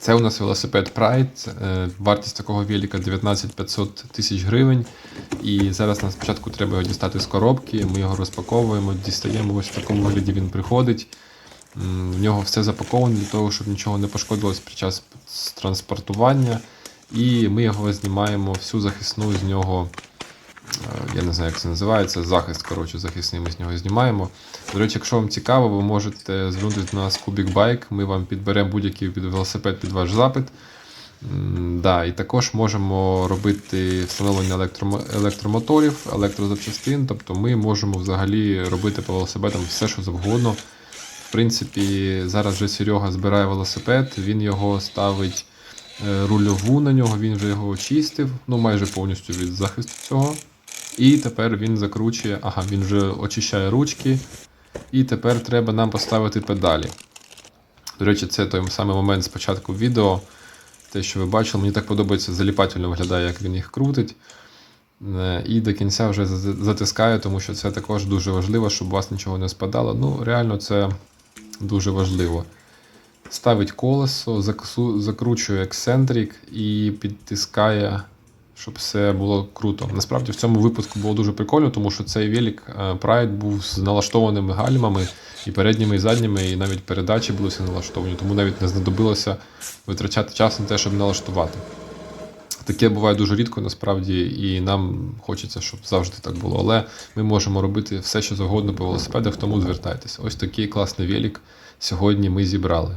Це у нас велосипед Pride. Е, Вартість такого велика 19 500 тисяч гривень. І зараз нам спочатку треба його дістати з коробки. Ми його розпаковуємо, дістаємо ось в такому вигляді він приходить. В нього все запаковано для того, щоб нічого не пошкодилось під час транспортування. І ми його знімаємо всю захисну з нього. Е, Я не знаю, як це називається. Захист, коротше, захисний ми з нього знімаємо. До речі, якщо вам цікаво, ви можете звернутися до нас Kubik Bike. Ми вам підберемо будь-який велосипед під ваш запит. Да, і також можемо робити встановлення електромо- електромоторів, електрозапчастин. Тобто ми можемо взагалі робити по велосипедам все, що завгодно. В принципі, зараз вже Серега збирає велосипед, він його ставить е, рульову на нього, він вже його очистив, ну майже повністю від захисту цього. І тепер він закручує, ага, він вже очищає ручки. І тепер треба нам поставити педалі. До речі, це той самий момент з початку відео. Те, що ви бачили, мені так подобається, заліпательно виглядає, як він їх крутить. Е, І до кінця вже затискає, тому що це також дуже важливо, щоб у вас нічого не спадало. Ну, реально, це дуже важливо. Ставить колесо, закручує ексцентрик і підтискає, щоб все було круто. Насправді в цьому випуску було дуже прикольно, тому що цей велик е, Pride був з налаштованими гальмами і передніми, і задніми, і навіть передачі були всі налаштовані, тому навіть не знадобилося витрачати час на те, щоб налаштувати. Таке буває дуже рідко, насправді, і нам хочеться, щоб завжди так було. Але ми можемо робити все, що завгодно по велосипедах, тому звертайтеся. Ось такий класний велик сьогодні ми зібрали.